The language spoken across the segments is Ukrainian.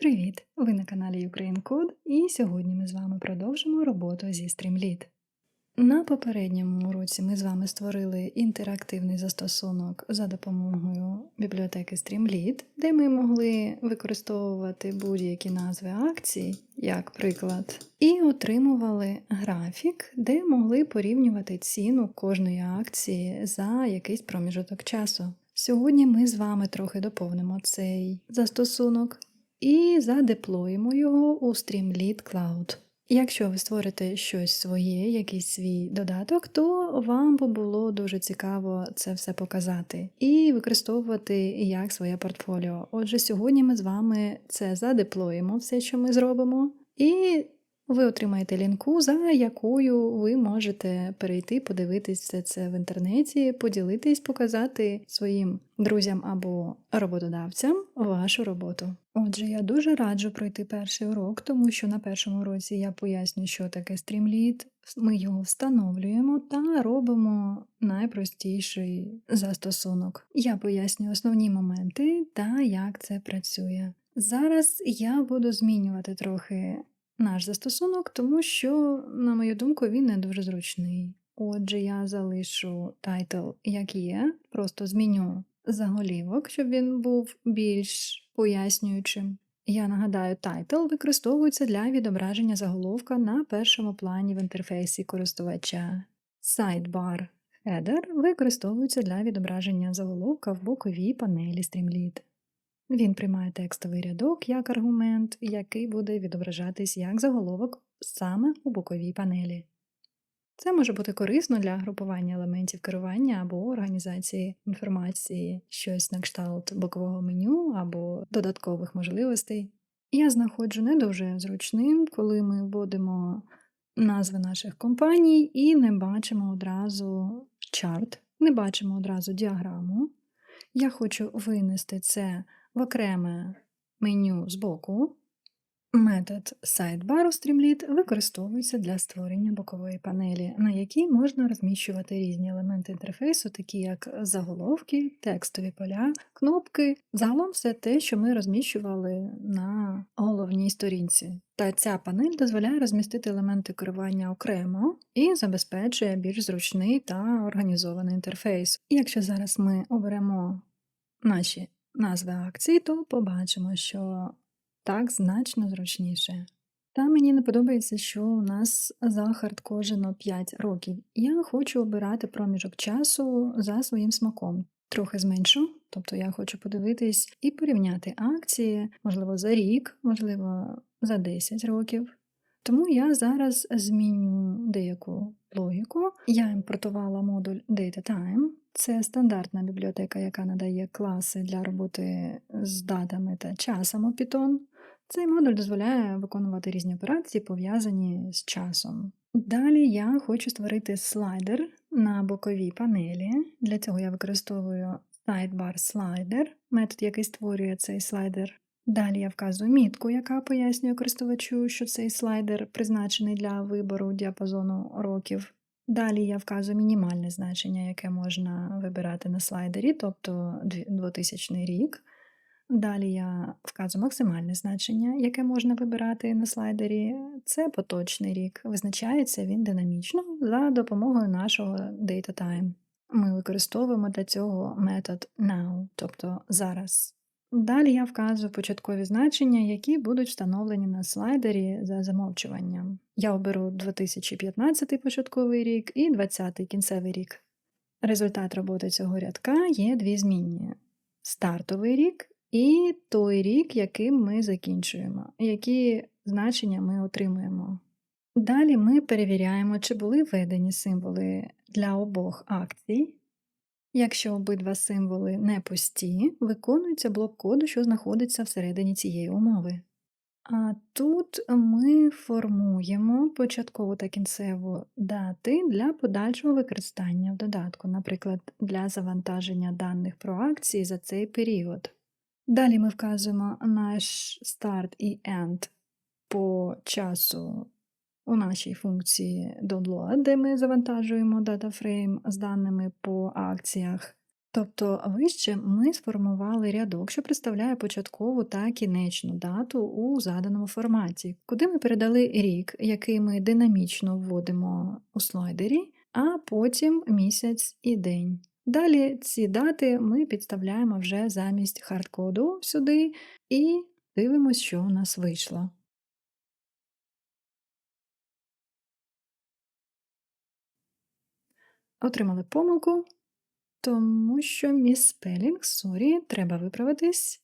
Привіт! Ви на каналі Ukraine Code і сьогодні ми з вами продовжимо роботу зі Streamlit. На попередньому уроці ми з вами створили інтерактивний застосунок за допомогою бібліотеки Streamlit, де ми могли використовувати будь-які назви акцій, як приклад, і отримували графік, де могли порівнювати ціну кожної акції за якийсь проміжок часу. Сьогодні ми з вами трохи доповнимо цей застосунок і задеплоїмо його у Streamlit Cloud. Якщо ви створите щось своє, якийсь свій додаток, то вам би було дуже цікаво це все показати і використовувати як своє портфоліо. Отже, сьогодні ми з вами це задеплоїмо, все, що ми зробимо, і ви отримаєте лінку, за якою ви можете перейти, подивитись все це в інтернеті, поділитись, показати своїм друзям або роботодавцям вашу роботу. Отже, я дуже раджу пройти перший урок, тому що на першому уроці я поясню, що таке Streamlit, ми його встановлюємо та робимо найпростіший застосунок. Я поясню основні моменти та як це працює. Зараз я буду змінювати трохи наш застосунок, тому що, на мою думку, він не дуже зручний. Отже, я залишу тайтл, як є, просто зміню заголівок, щоб він був більш пояснюючим. Я нагадаю, тайтл використовується для відображення заголовка на першому плані в інтерфейсі користувача. Sidebar Header використовується для відображення заголовка в боковій панелі Streamlit. Він приймає текстовий рядок як аргумент, який буде відображатись як заголовок саме у боковій панелі. Це може бути корисно для групування елементів керування або організації інформації, щось на кшталт бокового меню або додаткових можливостей. Я знаходжу не дуже зручним, коли ми вводимо назви наших компаній і не бачимо одразу чарт, не бачимо одразу діаграму. Я хочу винести це в окреме меню збоку. Метод Sidebar у Streamlit використовується для створення бокової панелі, на якій можна розміщувати різні елементи інтерфейсу, такі як заголовки, текстові поля, кнопки, загалом все те, що ми розміщували на головній сторінці. Та ця панель дозволяє розмістити елементи керування окремо і забезпечує більш зручний та організований інтерфейс. І якщо зараз ми оберемо наші назви акцій, то побачимо, що так значно зручніше. Та мені не подобається, що у нас захард кожен 5 років. Я хочу обирати проміжок часу за своїм смаком. Трохи зменшу, тобто я хочу подивитись і порівняти акції, можливо, за рік, можливо, за 10 років. Тому я зараз зміню деяку логіку. Я імпортувала модуль DataTime. Це стандартна бібліотека, яка надає класи для роботи з датами та часом у Python. Цей модуль дозволяє виконувати різні операції, пов'язані з часом. Далі я хочу створити слайдер на боковій панелі. Для цього я використовую sidebar slider, метод, який створює цей слайдер. Далі я вказую мітку, яка пояснює користувачу, що цей слайдер призначений для вибору діапазону років. Далі я вказую мінімальне значення, яке можна вибирати на слайдері, тобто 2000 рік. Далі я вказую максимальне значення, яке можна вибирати на слайдері. Це поточний рік. Визначається він динамічно за допомогою нашого DataTime. Ми використовуємо для цього метод now, тобто зараз. Далі я вказую початкові значення, які будуть встановлені на слайдері за замовчуванням. Я оберу 2015 початковий рік і 2020 кінцевий рік. Результат роботи цього рядка є дві змінні: стартовий рік і той рік, яким ми закінчуємо, які значення ми отримуємо. Далі ми перевіряємо, чи були введені символи для обох акцій. Якщо обидва символи не пусті, виконується блок коду, що знаходиться всередині цієї умови. А тут ми формуємо початкову та кінцеву дати для подальшого використання в додатку, наприклад, для завантаження даних про акції за цей період. Далі ми вказуємо наш старт і end по часу у нашій функції download, де ми завантажуємо DataFrame з даними по акціях. Тобто вище ми сформували рядок, що представляє початкову та кінечну дату у заданому форматі, куди ми передали рік, який ми динамічно вводимо у слайдері, а потім місяць і день. Далі ці дати ми підставляємо вже замість хардкоду сюди і дивимося, що у нас вийшло. Отримали помилку, тому що міспелінг, сорі, треба виправитись.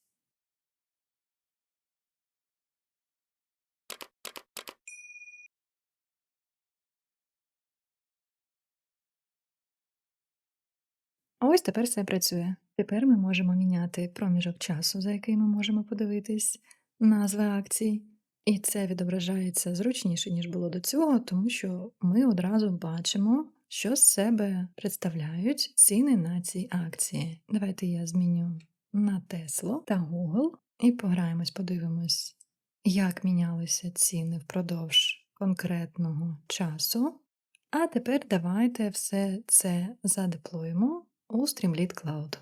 Ось тепер все працює. Тепер ми можемо міняти проміжок часу, за який ми можемо подивитись, назви акцій. І це відображається зручніше, ніж було до цього, тому що ми одразу бачимо, що з себе представляють ціни на ці акції. Давайте я зміню на Tesla та Google і пограємось, подивимось, як мінялися ціни впродовж конкретного часу. А тепер давайте все це задеплоїмо у Streamlit Cloud.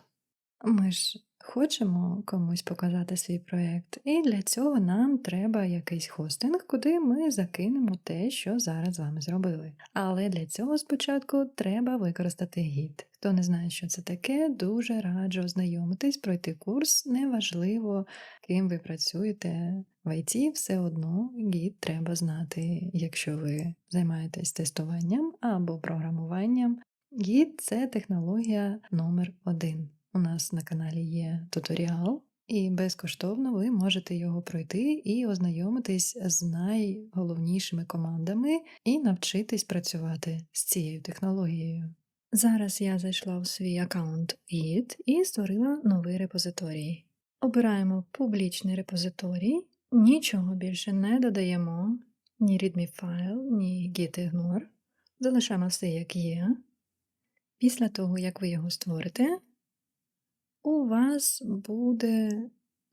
Ми ж хочемо комусь показати свій проєкт, і для цього нам треба якийсь хостинг, куди ми закинемо те, що зараз з вами зробили. Але для цього спочатку треба використати гід. Хто не знає, що це таке, дуже раджу ознайомитись, пройти курс. Неважливо, ким ви працюєте в ІТ, все одно гід треба знати, якщо ви займаєтесь тестуванням або програмуванням. Гід це технологія номер один. У нас на каналі є туторіал, і безкоштовно ви можете його пройти і ознайомитись з найголовнішими командами і навчитись працювати з цією технологією. Зараз я зайшла в свій аккаунт Git і створила новий репозиторій. Обираємо публічний репозиторій, нічого більше не додаємо, ні readme файл, ні gitignore. Залишаємо все як є. Після того, як ви його створите, у вас буде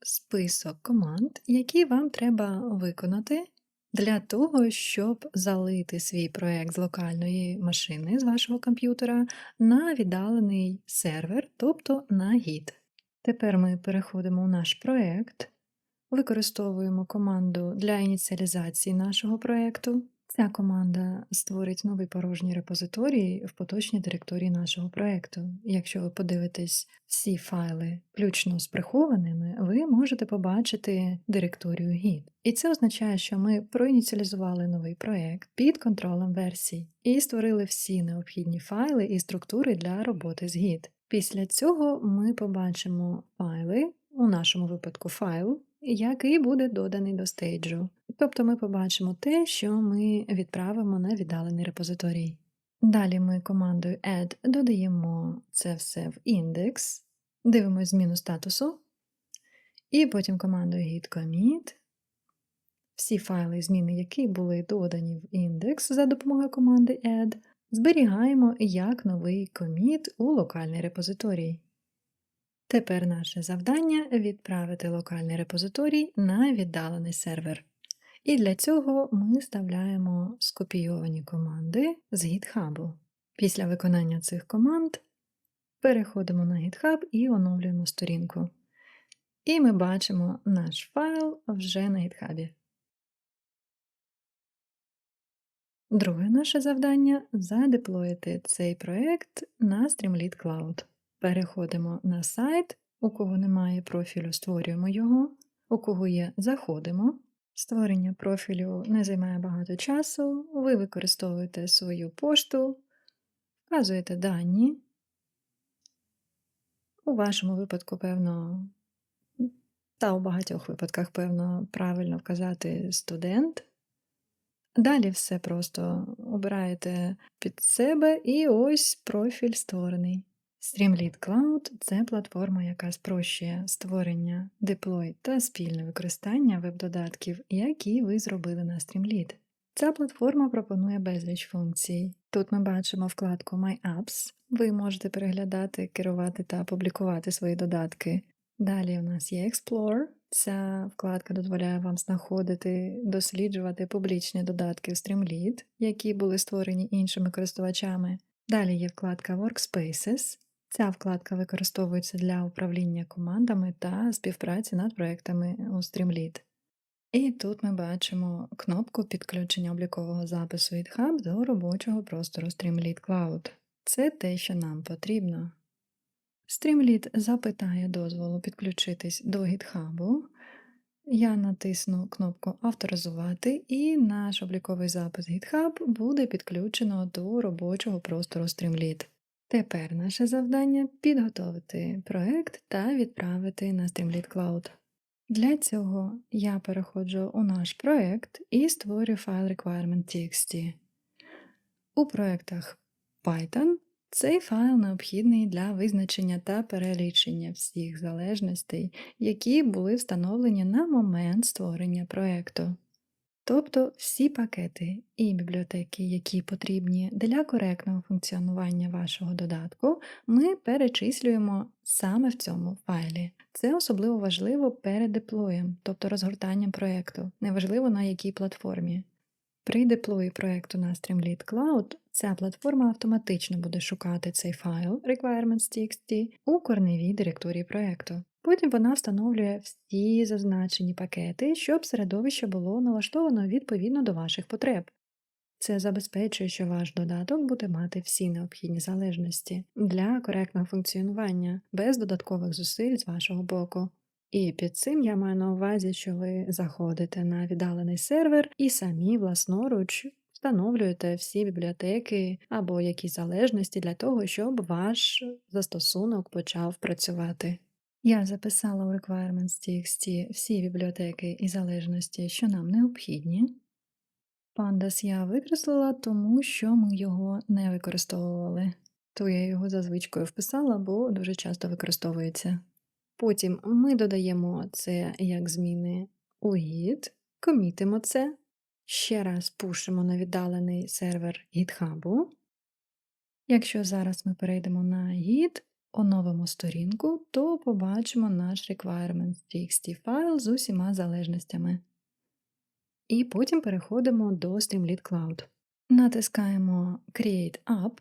список команд, які вам треба виконати для того, щоб залити свій проект з локальної машини з вашого комп'ютера на віддалений сервер, тобто на гід. Тепер ми переходимо у наш проект, використовуємо команду для ініціалізації нашого проекту. Ця команда створить новий порожній репозиторій в поточній директорії нашого проекту. Якщо ви подивитесь всі файли, включно з прихованими, ви можете побачити директорію Git. І це означає, що ми проініціалізували новий проект під контролем версій і створили всі необхідні файли і структури для роботи з Git. Після цього ми побачимо файли, у нашому випадку файл, який буде доданий до стейджу. Тобто ми побачимо те, що ми відправимо на віддалений репозиторій. Далі ми командою add додаємо це все в індекс, дивимося зміну статусу, і потім командою git commit. Всі файли, зміни, які були додані в індекс за допомогою команди add, зберігаємо як новий коміт у локальний репозиторій. Тепер наше завдання відправити локальний репозиторій на віддалений сервер. І для цього ми вставляємо скопійовані команди з GitHub. Після виконання цих команд переходимо на GitHub і оновлюємо сторінку. І ми бачимо наш файл вже на GitHub. Друге наше завдання задеплоїти цей проєкт на Streamlit Cloud. Переходимо на сайт, у кого немає профілю, створюємо його, у кого є, заходимо. Створення профілю не займає багато часу, ви використовуєте свою пошту, вказуєте дані. У вашому випадку, певно, та у багатьох випадках, певно, правильно вказати студент. Далі все просто обираєте під себе і ось профіль створений. Streamlit Cloud це платформа, яка спрощує створення, деплой та спільне використання веб-додатків, які ви зробили на Streamlit. Ця платформа пропонує безліч функцій. Тут ми бачимо вкладку My Apps, ви можете переглядати, керувати та публікувати свої додатки. Далі у нас є Explore. Ця вкладка дозволяє вам знаходити, досліджувати публічні додатки в Streamlit, які були створені іншими користувачами. Далі є вкладка Workspaces. Ця вкладка використовується для управління командами та співпраці над проектами у Streamlit. І тут ми бачимо кнопку підключення облікового запису GitHub до робочого простору Streamlit Cloud. Це те, що нам потрібно. Streamlit запитає дозволу підключитись до GitHub. Я натисну кнопку Авторизувати, і наш обліковий запис GitHub буде підключено до робочого простору Streamlit. Тепер наше завдання підготовити проект та відправити на Streamlit Cloud. Для цього я переходжу у наш проект і створюю файл requirement.txt. У проектах Python цей файл необхідний для визначення та перелічення всіх залежностей, які були встановлені на момент створення проекту. Тобто всі пакети і бібліотеки, які потрібні для коректного функціонування вашого додатку, ми перечислюємо саме в цьому файлі. Це особливо важливо перед деплоєм, тобто розгортанням проєкту, неважливо на якій платформі. При деплої проєкту на Streamlit Cloud ця платформа автоматично буде шукати цей файл requirements.txt у корневій директорії проєкту. Потім вона встановлює всі зазначені пакети, щоб середовище було налаштовано відповідно до ваших потреб. Це забезпечує, що ваш додаток буде мати всі необхідні залежності для коректного функціонування без додаткових зусиль з вашого боку. І під цим я маю на увазі, що ви заходите на віддалений сервер і самі власноруч встановлюєте всі бібліотеки або якісь залежності для того, щоб ваш застосунок почав працювати. Я записала у requirements.txt всі бібліотеки і залежності, що нам необхідні. Pandas я викреслила, тому що ми його не використовували. То я його за звичкою вписала, бо дуже часто використовується. Потім ми додаємо це як зміни у Git, комітимо це, ще раз пушимо на віддалений сервер GitHub. Якщо зараз ми перейдемо на Git, оновимо сторінку, то побачимо наш requirements.txt файл з усіма залежностями. І потім переходимо до Streamlit Cloud. Натискаємо Create App,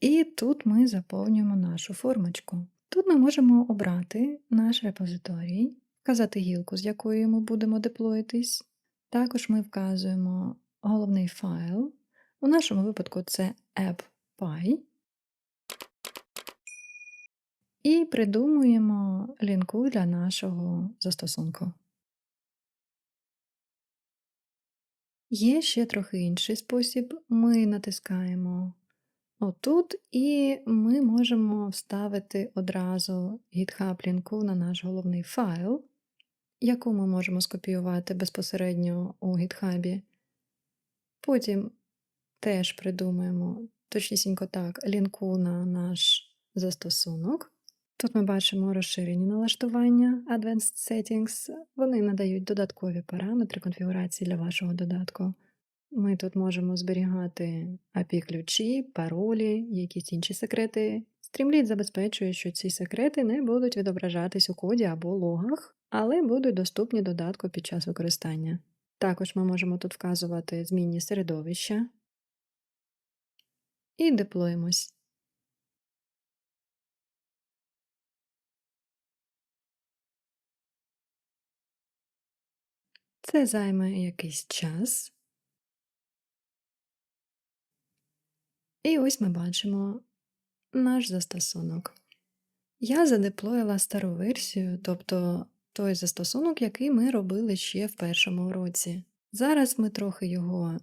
і тут ми заповнюємо нашу формочку. Тут ми можемо обрати наш репозиторій, вказати гілку, з якою ми будемо деплоїтись. Також ми вказуємо головний файл. У нашому випадку це app.py. І придумуємо лінку для нашого застосунку. Є ще трохи інший спосіб. Ми натискаємо отут, і ми можемо вставити одразу GitHub лінку на наш головний файл, яку ми можемо скопіювати безпосередньо у GitHub. Потім теж придумаємо точнісінько так, лінку на наш застосунок. Тут ми бачимо розширені налаштування Advanced Settings. Вони надають додаткові параметри конфігурації для вашого додатку. Ми тут можемо зберігати API-ключі, паролі, якісь інші секрети. Streamlit забезпечує, що ці секрети не будуть відображатись у коді або логах, але будуть доступні додатку під час використання. Також ми можемо тут вказувати змінні середовища і деплоїмось. Це займе якийсь час. І ось ми бачимо наш застосунок. Я задеплоїла стару версію, тобто той застосунок, який ми робили ще в першому році. Зараз ми трохи його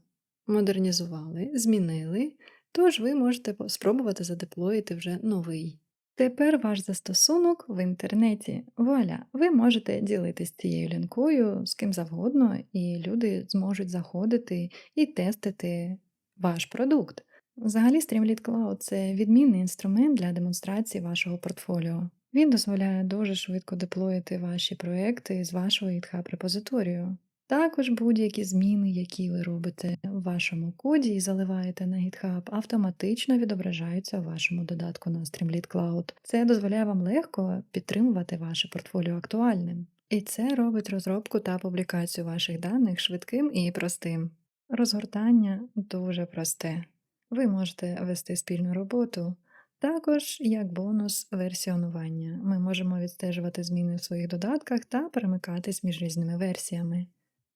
модернізували, змінили, тож ви можете спробувати задеплоїти вже новий. Тепер ваш застосунок в інтернеті. Вуаля, ви можете ділитись цією лінкою з ким завгодно, і люди зможуть заходити і тестити ваш продукт. Взагалі, Streamlit Cloud – це відмінний інструмент для демонстрації вашого портфоліо. Він дозволяє дуже швидко деплоїти ваші проекти з вашого GitHub репозиторію. Також будь-які зміни, які ви робите в вашому коді і заливаєте на GitHub, автоматично відображаються в вашому додатку на Streamlit Cloud. Це дозволяє вам легко підтримувати ваше портфоліо актуальним. І це робить розробку та публікацію ваших даних швидким і простим. Розгортання дуже просте. Ви можете вести спільну роботу, Також як бонус версіонування. Ми можемо відстежувати зміни в своїх додатках та перемикатись між різними версіями.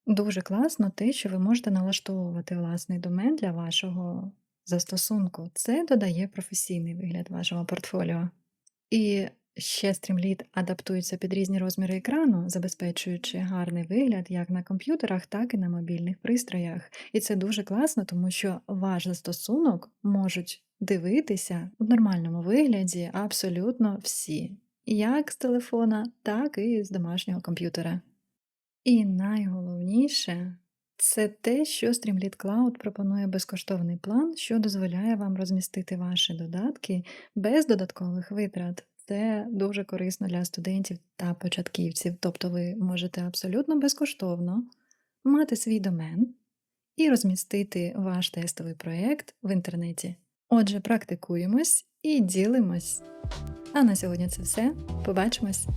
Дуже класно те, що ви можете налаштовувати власний домен для вашого застосунку. Це додає професійний вигляд вашого портфоліо. І ще Streamlit адаптується під різні розміри екрану, забезпечуючи гарний вигляд як на комп'ютерах, так і на мобільних пристроях. І це дуже класно, тому що ваш застосунок можуть дивитися в нормальному вигляді абсолютно всі, як з телефона, так і з домашнього комп'ютера. І найголовніше це те, що Streamlit Cloud пропонує безкоштовний план, що дозволяє вам розмістити ваші додатки без додаткових витрат. Це дуже корисно для студентів та початківців, тобто ви можете абсолютно безкоштовно мати свій домен і розмістити ваш тестовий проєкт в інтернеті. Отже, практикуємось і ділимось. А на сьогодні це все. Побачимось!